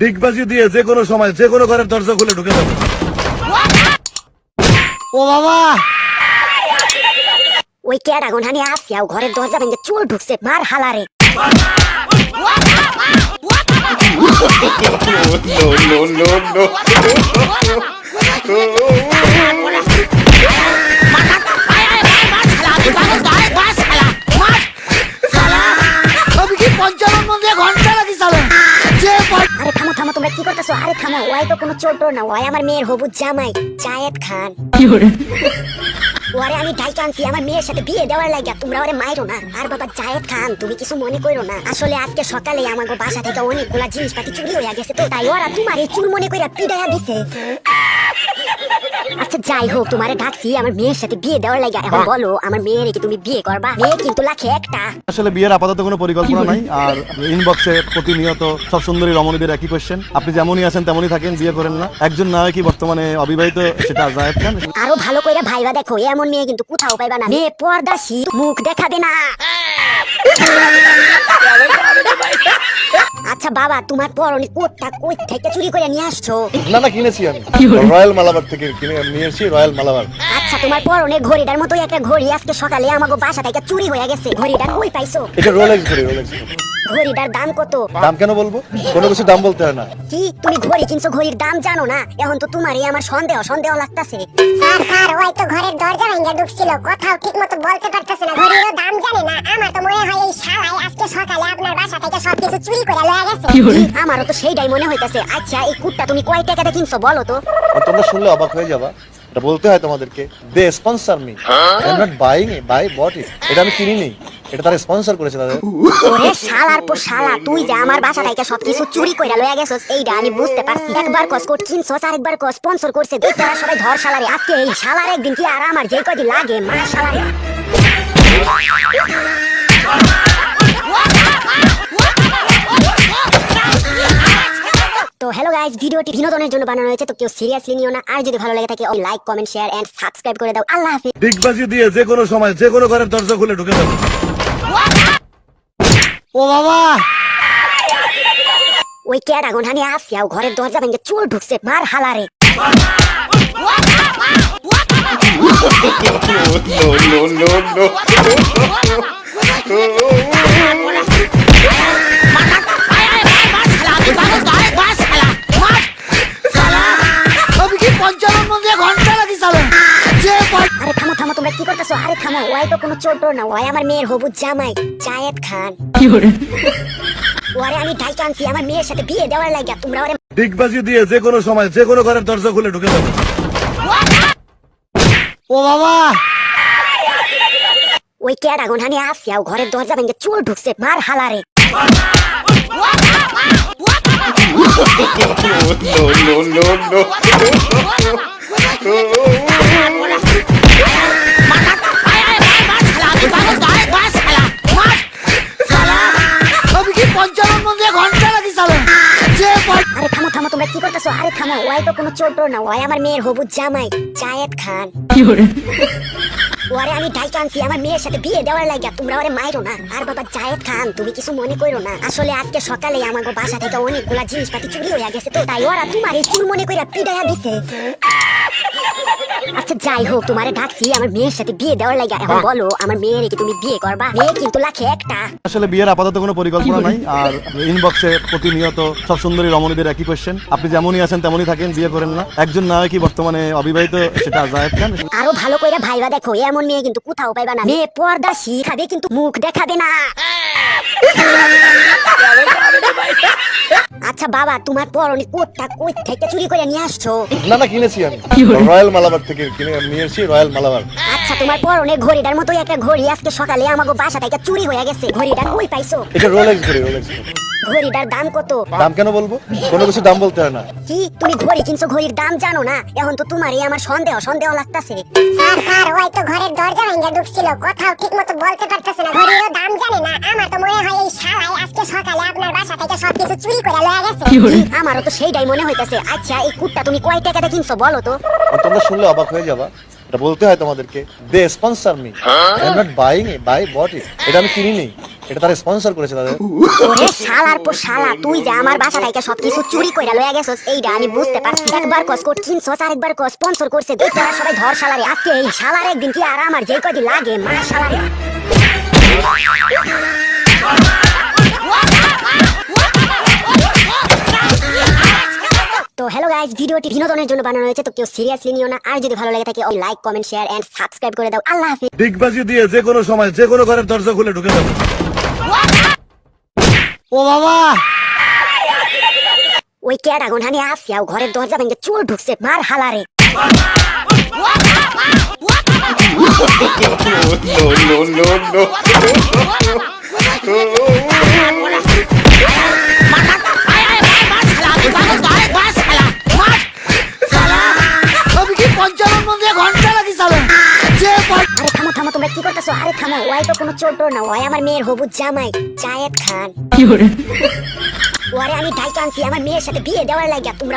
ডিগবাজি দিয়ে যে কোনো সময় যে কোনো ঘরের দরজা খুলে ঢুকে যাবে ও বাবা ওই ক্যাডা গনহানি আসিয়াও ঘরের দরজা ভেঙে চোর ঢুকছে মার হালারে আমি কি করতেছো? আরে থামো ওয়াই তো কোনো চোর টোর না ওয়াই আমার মেয়ের হবু জামাই জায়েদ খান। ওরে? আমি ডাইকে আনছি আমার মেয়ের সাথে বিয়ে দেওয়ার লাগিয়া তোমরা ওরে মাইরো না। আর বাবা জায়েদ খান তুমি কিছু মনে করো না। আসলে আজকে সকালে আমার বাসা থেকে অনেকগুলা জিনিসপাতি চুরি হয়ে গেছে তো তাই ওরা তোমার এই চুল মনে কইরা পিডাইয়া দিছে। আচ্ছা যাই হোক তোমারে ডাকছি আমার মেয়ের সাথে বিয়ে দেওয়ার লাগিয়া এখন বলো আমার মেয়ের কি তুমি বিয়ে করবা? মেয়ে কিন্তু লাখে একটা। আসলে বিয়ের আপাতত কোনো পরিকল্পনা নাই আর ইনবক্সে প্রতিনিয়ত সব সুন্দরী রমণীদের একই কোয়েশ্চেন আপনি যেমনই আছেন তেমনই থাকেন বিয়ে করেন না। একজন না কি বর্তমানে অবিবাহিত সেটা জায়েদ খান। আরও ভালো কইরা ভাইবা দেখো এমন মেয়ে কিন্তু কোথাও পাইবা না। মেয়ে পর্দাশী মুখ দেখাবে না। আচ্ছা বাবা তোমার পরনে কোটটা কই থেকে চুরি করে নিয়ে আসছো? না না কিনেছি আমি। রয়্যাল মালাবার থেকে কিনে নিয়েছি রয়্যাল মালাবার। আচ্ছা তোমার পরনে ঘড়িটার মতো একটা ঘড়ি আজকে সকালে আমাকে বাসা থেকে চুরি হয়ে গেছে। ঘড়িটা কই পাইছো? এটা রোলেক্স ঘড়ি রোলেক্স ঘড়িটার দাম কত? দাম কেন বলব? কোনো কিছু দাম বলতে হয় না। কি? তুমি ঘড়ি কিনছো ঘড়ির দাম জানো না? এখন তো তোমারই আমার সন্দেহ সন্দেহ লাগতাছে। স্যার স্যার ওই তো ঘরের দরজা ভেঙে ঢুকছিল। কথাও ঠিক মতো বলতে পারতেছে না ঘড়িরও দাম জানে না। আমার তো মনে হয় এই শালাই আজকে সকালে আপনার বাসা থেকে সবকিছু চুরি করে লয়ে গেছে। আমারও তো সেইটাই মনে হইতাছে। আচ্ছা এই কুটটা তুমি কয় টাকাতে কিনছো বলো তো? তোমরা শুনলে অবাক হয়ে যাবা। এটা বলতে হয় তোমাদেরকে they sponsor me I am not buying it buy bought it এটা আমি কিনিনি। এটা তারা স্পন্সর করেছে তাদের। ওরে শালার পর শালা তুই যে আমার বাসা থেকে সবকিছু চুরি কইরা লইয়া গেছস এইটা আমি বুঝতে পারছি। একবার কস কোট কিনছস আরেকবার কস স্পন্সর করছে। দুই তারা সবাই ধর শালারে আজকে এই শালার একদিন কি আর আমার যে কয়দিন লাগে মা শালারে। তো হ্যালো গাইস ভিডিওটি বিনোদনের জন্য বানানো হয়েছে তো কেউ সিরিয়াসলি নিও না আর যদি ভালো লাগে থাকে like comment share and subscribe করে দাও আল্লাহ হাফেজ ডিগবাজি দিয়ে যে কোনো সময় যে কোনো ঘরের দরজা খুলে ঢুকে যাবে ও বাবা ওই ক্যাডা গনহানি আসিয়াও ঘরের দরজা ভেঙে চোর ঢুকছে মার হালারে কি আরে থামো থামো তোমরা কি করতেছো? আরে থামো ওয়াই তো কোনো চোর না ওয়াই আমার মেয়ের হবুজ জামাই জায়েদ খান। ওরে? আমি ডাইকে আনছি আমার মেয়ের সাথে বিয়ে দেওয়ার লাগিয়া তোমরা ওরে ডিগবাজি দিয়ে যে কোনো সময় যে কোনো ঘরের দরজা খুলে ঢুকে যাবে। ও বাবা! ওই ক্যাডা গনহানি আসিয়াও ঘরের দরজা ভেঙে চোর ঢুকছে মার হালারে। আরে থামো থামো তোমরা কি করতেছো? আরে থামো ওয়াই তো কোনো চোর না ওয়াই আমার মেয়ের হবুজ জামাই জায়েদ খান। ওরে আমি ডাইকে আনছি আমার মেয়ের সাথে বিয়ে দেওয়ার লাগিয়া তোমরা ওরে মাইরো না। আর বাবা জায়েদ খান, তুমি কিছু মনে করো না। আসলে আজকে সকালে আমাকে বাসা থেকে অনেকগুলা জিনিসপাতি চুরি হয়ে গেছে তো, তাই ওরা তোমার এই চুর মনে কইরা পিডাইয়া দিছে। আচ্ছা যাই হোক তোমারে ডাকছি আমার মেয়ের সাথে বিয়ে দেওয়ার লাগিয়া এখন বলো আমার মেয়ের কি তুমি বিয়ে করবা? মেয়ে কিন্তু লাখে একটা। আসলে বিয়ের আপাতত কোনো পরিকল্পনা নাই আর ইনবক্সে প্রতিনিয়ত সব সুন্দরী রমণীদের একই কোয়েশ্চেন আপনি যেমনই আছেন তেমনই থাকেন বিয়ে করেন না। একজন না হয় কি বর্তমানে অবিবাহিত সেটা জায়েদ খান। আরও ভালো কইরা ভাইবা দেখো এমন মেয়ে কিন্তু কোথাও পাইবা না। মেয়ে পর্দা শিখাবে কিন্তু মুখ দেখাবে না। আচ্ছা বাবা তোমার পরনে কোটটা কই থেকে চুরি করে নিয়ে আসছো। না না কিনেছি আমি। রয়্যাল মালাবার থেকে কিনে নিয়েছি রয়্যাল মালাবার। আচ্ছা তোমার পরনে ঘড়িটার মতো একটা ঘড়ি আজকে সকালে আমাকে বাসা থেকে চুরি হয়ে গেছে। ঘড়িটা কই পাইছো? এটা রোলেক্স ঘড়ি রোলেক্স ঘড়িটার দাম কত? দাম কেন বলব? কোনো কিছু দাম বলতে হয় না। কি? তুমি ঘড়ি কিনছো ঘড়ির দাম জানো না? এখন তো তোমারই আমার সন্দেহ সন্দেহ লাগতাছে। স্যার স্যার ওই তো ঘরের দরজা ভেঙে ঢুকছিল। কথাও ঠিক মতো বলতে পারতেছে না ঘড়িরও দাম জানে না। আমার তো মনে হয় এই শালাই আজকে সকালে আপনার বাসা থেকে সবকিছু চুরি করে লয়ে গেছে। কি? আমারও তো সেইটাই মনে হইতাছে। আচ্ছা এই কুটটা তুমি কয় টাকাতে কিনছো বলো তো? তোমরা শুনলে অবাক হয়ে যাবা। এটা বলতে হয় তোমাদেরকে they sponsor me I am not buying it buy but it এটা আমি কিনিনি। এটা তারা স্পন্সর করেছে তাদের। ওরে শালার পর শালা তুই যে আমার বাসা থেকে সবকিছু চুরি কইরা লয়ে গেছস এইটা আমি বুঝতে পারছি। একবার কস কোট কিনছস আরেকবার কস স্পন্সর করছে। দুই তারা সবাই ধর শালারে আজকে এই শালার একদিন কি আর আমার যে কয়দিন লাগে মা শালারে। হ্যালো গাইস ভিডিওটি বিনোদনের জন্য বানানো হয়েছে তো কেউ সিরিয়াসলি নিও না আর যদি ভালো লাগে থাকে like comment share and subscribe করে দাও আল্লাহ হাফেজ ডিগবাজি দিয়ে যে কোনো সময় যে কোনো ঘরের দরজা খুলে ঢুকে যাবে ও বাবা ওই কেডা গনহানি আসিয়াও ঘরের দরজা ভেঙে চোর ঢুকছে মার হালারে আমি করতেছো আরে থামো ওয়াই তো কোনো চোর টোর না ওয়াই আমার মেয়ের হবু জামাই জায়েদ খান। ওরে আমি ডাইকে আনছি আমার মেয়ের সাথে বিয়ে দেওয়ার লাগিয়া তোমরা